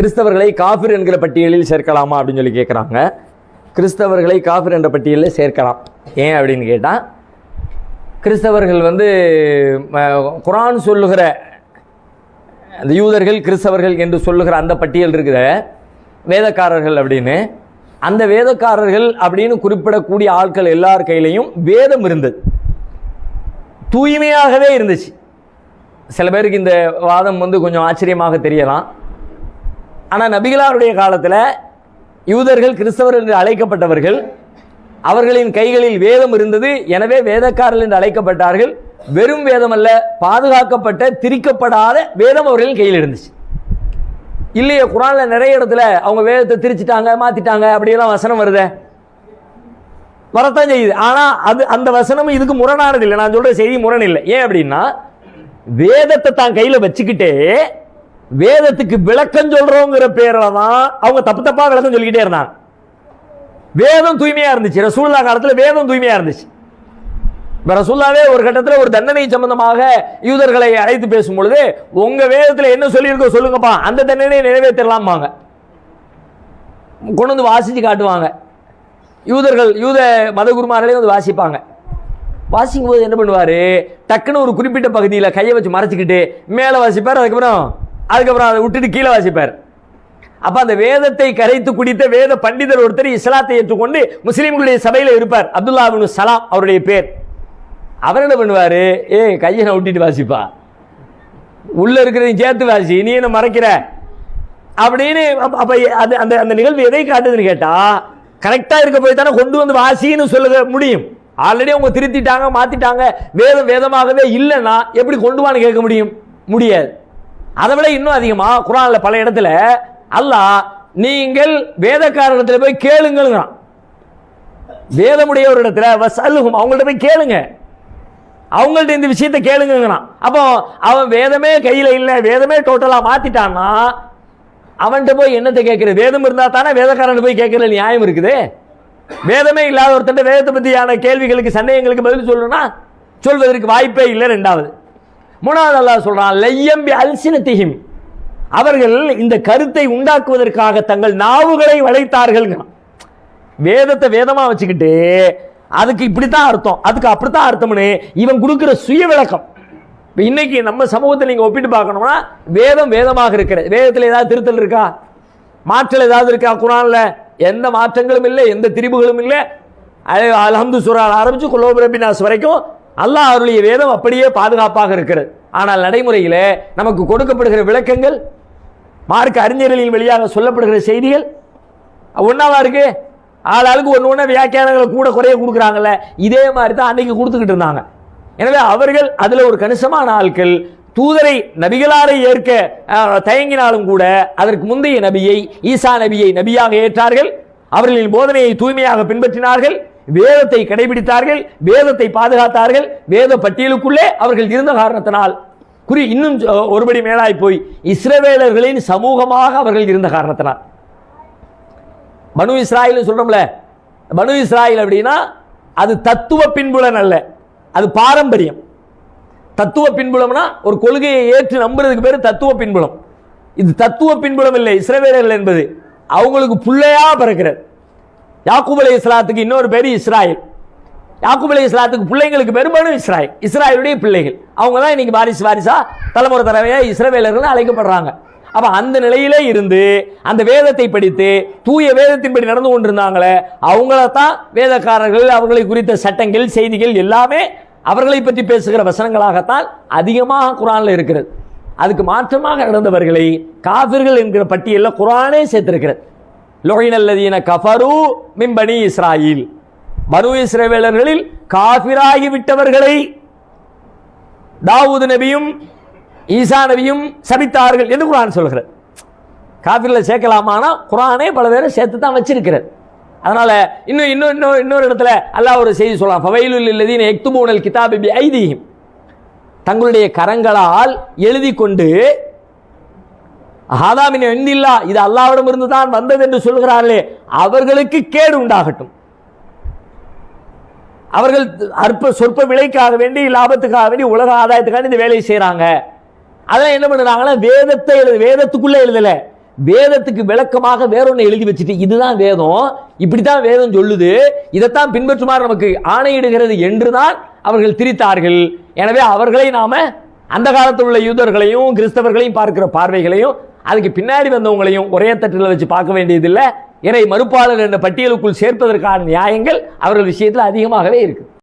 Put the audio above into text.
கிறிஸ்தவர்களை காஃபிர் என்கிற பட்டியலில் சேர்க்கலாமா அப்படின்னு சொல்லி கேட்குறாங்க கிறிஸ்தவர்களை காஃபிர் என்ற பட்டியலில் சேர்க்கலாம். ஏன் அப்படின்னு கேட்டால் கிறிஸ்தவர்கள் வந்து குரான் சொல்லுகிற அந்த யூதர்கள் கிறிஸ்தவர்கள் என்று சொல்லுகிற அந்த பட்டியல் இருக்கிற வேதக்காரர்கள் அப்படின்னு. அந்த வேதக்காரர்கள் அப்படின்னு குறிப்பிடக்கூடிய ஆட்கள் எல்லார் கையிலையும் வேதம் இருந்தது. தூய்மையாகவே இருந்துச்சு. சில பேருக்கு இந்த வாதம் வந்து கொஞ்சம் ஆச்சரியமாக தெரியலாம். ஆனால் நபிகளாருடைய காலத்தில் யூதர்கள் கிறிஸ்தவர்கள் என்று அழைக்கப்பட்டவர்கள் அவர்களின் கைகளில் வேதம் இருந்தது எனவே வேதக்காரர்கள் என்று அழைக்கப்பட்டார்கள். வெறும் வேதம் அல்ல பாதுகாக்கப்பட்ட திரிக்கப்படாத வேதம் அவர்களின் கையில் இருந்துச்சு. இல்லையே குரான்ல நிறைய இடத்துல அவங்க வேதத்தை திரிச்சிட்டாங்க மாத்திட்டாங்க அப்படியெல்லாம் வசனம் வருதே? வரத்தான் செய்யுது. ஆனால் அது அந்த வசனம் இதுக்கு முரணானது இல்லை. நான் சொல்கிற செய்தி முரண் இல்லை. ஏன் அப்படின்னா வேதத்தை தான் கையில் வச்சுக்கிட்டே வேதத்துக்கு விளக்கம் சொல்றோங்கிற பேரில் தான் அவங்க தப்பு தப்பா விளக்கம் சொல்லிக்கிட்டே இருந்தாங்க. வேதம் தூய்மையா இருந்துச்சு. ரசூல்லா காலத்தில் வேதம் தூய்மையா இருந்துச்சு. இப்போ ரசூல்லாவே ஒரு கட்டத்தில் ஒரு தண்டனை சம்பந்தமாக யூதர்களை அழைத்து பேசும் பொழுது உங்க என்ன சொல்லியிருக்கோ சொல்லுங்கப்பா. அந்த தண்டனையை நிறைவேற்றலாம்பாங்க. கொண்டு வந்து வாசித்து காட்டுவாங்க. யூதர்கள் யூத மதகுருமார்களே வந்து வாசிப்பாங்க. வாசிக்கும் போது என்ன பண்ணுவார்? டக்குன்னு ஒரு குறிப்பிட்ட பகுதியில் கையை வச்சு மறைச்சிக்கிட்டு மேலே வாசிப்பார். அதுக்கப்புறம் அதுக்கப்புறம் அதை விட்டுட்டு கீழே வாசிப்பார். அப்போ அந்த வேதத்தை கரைத்து குடித்த வேத பண்டிதர் ஒருத்தர் இஸ்லாத்தை ஏற்றுக்கொண்டு முஸ்லீம்களுடைய சபையில் இருப்பார். அப்துல்லா பின் சலாம் அவருடைய பேர். அவர் என்ன பண்ணுவார்? ஏ கையை நான் விட்டுட்டு வாசிப்பா. உள்ளே இருக்கிறதையும் சேர்த்து வாசி. நீ என்ன மறைக்கிற? அப்படின்னு அப்போ அது அந்த அந்த நிகழ்வு எதை காட்டுதுன்னு கேட்டால் கரெக்டாக இருக்க போய் தானே கொண்டு வந்து வாசின்னு சொல்ல முடியும். ஆல்ரெடி அவங்க திருத்திட்டாங்க மாற்றிட்டாங்க வேதம் வேதமாகவே இல்லைன்னா எப்படி கொண்டு வான்னு கேட்க முடியும்? முடியாது. அதை விட இன்னும் அதிகமா குரான்ல பல இடத்துல அல்லாஹ் நீங்கள் வேதக்காரரிடத்துல போய் கேளுங்கிறான் வேதமுடைய ஒரு இடத்துல வசல்லுகும் அவங்கள்ட்ட போய் கேளுங்க. அவங்கள்ட்ட இந்த விஷயத்த கேளுங்கிறான் அப்போ அவன் வேதமே கையில் இல்லை வேதமே டோட்டலாக மாற்றிட்டான்னா அவன்கிட்ட போய் என்னத்தை கேட்குற வேதம் இருந்தால் தானே வேதக்காரன் போய் கேட்குற நியாயம் இருக்குது? வேதமே இல்லாத ஒருத்தன் வேதத்தை பற்றியான கேள்விகளுக்கு சந்தேகங்களுக்கு பதில் சொல்லணும்னா சொல்வதற்கு வாய்ப்பே இல்லை ரெண்டாவது. மூணாவது அல்லாஹ் சொல்கிறான் லையம்பி திகிம் அவர்கள் இந்த கருத்தை உண்டாக்குவதற்காக தங்கள் நாவுகளை வளைத்தார்கள். வேதத்தை வேதமாக வச்சுக்கிட்டு அதுக்கு இப்படித்தான் அர்த்தம் அதுக்கு அப்படித்தான் அர்த்தம்னு இவன் கொடுக்குற சுய விளக்கம் இப்போ இன்னைக்கு நம்ம சமூகத்தில் நீங்கள் ஒப்பிட்டு பார்க்கணும்னா வேதம் வேதமாக இருக்கிறது. வேதத்தில் ஏதாவது திருத்தல் இருக்கா? மாற்றல் ஏதாவது இருக்கா குரானில்? எந்த மாற்றங்களும் இல்லை எந்த திரிபுகளும் இல்லை. அது சுரால் ஆரம்பிச்சு குலோபிரபினாஸ் வரைக்கும் அல்லாஹ் அவருடைய வேதம் அப்படியே பாதுகாப்பாக இருக்கிறது. ஆனால் நடைமுறையில் நமக்கு கொடுக்கப்படுகிற விளக்கங்கள் மார்க்க அறிஞர்களின் வழியாக சொல்லப்படுகிற செய்திகள் ஒன்றாவா இருக்கு? ஆளாளுக்கு ஒன்று ஒன்று வியாக்கியானங்களை கூட குறைய கொடுக்குறாங்கல்ல. இதே மாதிரி தான் அன்னைக்கு கொடுத்துக்கிட்டு இருந்தாங்க. எனவே அவர்கள் அதில் ஒரு கணிசமான ஆட்கள் தூதரை நபிகளாரை ஏற்க தயங்கினாலும் கூட அதற்கு முந்தைய நபியை ஈசா நபியை நபியாக ஏற்றார்கள். அவர்களின் போதனையை தூய்மையாக பின்பற்றினார்கள். வேதத்தை கடைபிடித்தார்கள் வேதத்தை பாதுகாத்தார்கள் வேத பட்டியலுக்குள்ளே அவர்கள் இருந்த காரணத்தினால். குறி இன்னும் ஒருபடி மேலாய் போய் இஸ்ரவேலர்களின் சமூகமாக அவர்கள் இருந்த காரணத்தினால். பனு இஸ்ராயில் சொல்றோம்ல பனு இஸ்ராயில் அப்படின்னா அது தத்துவ பின்புலன் அல்ல அது பாரம்பரியம். தத்துவ பின்புலம்னா ஒரு கொள்கையை ஏற்று நம்புறதுக்கு பேர் தத்துவ பின்புலம். இது தத்துவ பின்புலம் இல்லை இஸ்ரவேலர்கள் என்பது அவங்களுக்கு புள்ளையா பிறக்கிறது. யாக்கூப் இஸ்லாத்துக்கு இன்னொரு பேர் இஸ்ராயல். யாக்கூப் இஸ்லாத்துக்கு பிள்ளைங்களுக்கு பெரும்பாலும் இஸ்ராயல். இஸ்ராயலுடைய பிள்ளைகள். அவங்க தான் இன்னைக்கு வாரிசு வாரிசா தலைமுறை தலைமையாக இஸ்ரவேலர்கள் அழைக்கப்படுறாங்க. அப்போ அந்த நிலையிலே இருந்து அந்த வேதத்தை படித்து தூய வேதத்தின்படி நடந்து கொண்டிருந்தாங்களே அவங்கள தான் வேதக்காரர்கள் அவர்களை குறித்த சட்டங்கள் செய்திகள் எல்லாமே அவர்களை பற்றி பேசுகிற வசனங்களாகத்தான் அதிகமாக குரானில் இருக்கிறது. அதுக்கு மாற்றமாக நடந்தவர்களை காவிர்கள் என்கிற பட்டியலில் குரானே சேர்த்திருக்கிறது. லொஹினல்லதீன கஃபரு மிம்பனி இஸ்ராயில் பனு இஸ்ரேவேலர்களில் காபிராகி விட்டவர்களை தாவூது நபியும் ஈசா நபியும் சபித்தார்கள் என்று குரான் சொல்கிறார் காபிரில் சேர்க்கலாமானா குரானே பல பேரை சேர்த்து தான் வச்சிருக்கிறார் அதனால் இன்னும் இன்னும் இன்னும் இன்னொரு இடத்துல அல்லாஹ் ஒரு செய்தி சொல்லலாம் ஃபவைலுல் இல்லதீன எக்துமூனல் கிதாபி ஐதீகம் தங்களுடைய கரங்களால் எழுதி கொண்டு ஹாதாமின் எண்ணில்லா இது அல்லாவிடம் இருந்து தான் வந்தது என்று சொல்கிறார்களே அவர்களுக்கு கேடு உண்டாகட்டும். அவர்கள் அற்ப சொற்ப விலைக்காக வேண்டி லாபத்துக்காக வேண்டி உலக ஆதாயத்துக்காக இந்த வேலையை செய்கிறாங்க அதெல்லாம் என்ன பண்ணுறாங்கன்னா வேதத்தை எழுது வேதத்துக்குள்ளே எழுதலை. வேதத்துக்கு விளக்கமாக வேறொன்னு எழுதி வச்சுட்டு இதுதான் வேதம் இப்படித்தான் வேதம் சொல்லுது இதைத்தான் பின்பற்றுமாறு நமக்கு ஆணையிடுகிறது என்று தான் அவர்கள் திரித்தார்கள். எனவே அவர்களை நாம அந்த காலத்தில் உள்ள யூதர்களையும் கிறிஸ்தவர்களையும் பார்க்கிற பார்வைகளையும் அதுக்கு பின்னாடி வந்தவங்களையும் ஒரே தட்டில் வச்சு பார்க்க வேண்டியதில்லை. இறை மறுப்பாளர் என்ற பட்டியலுக்குள் சேர்ப்பதற்கான நியாயங்கள் அவர்கள் விஷயத்தில் அதிகமாகவே இருக்குது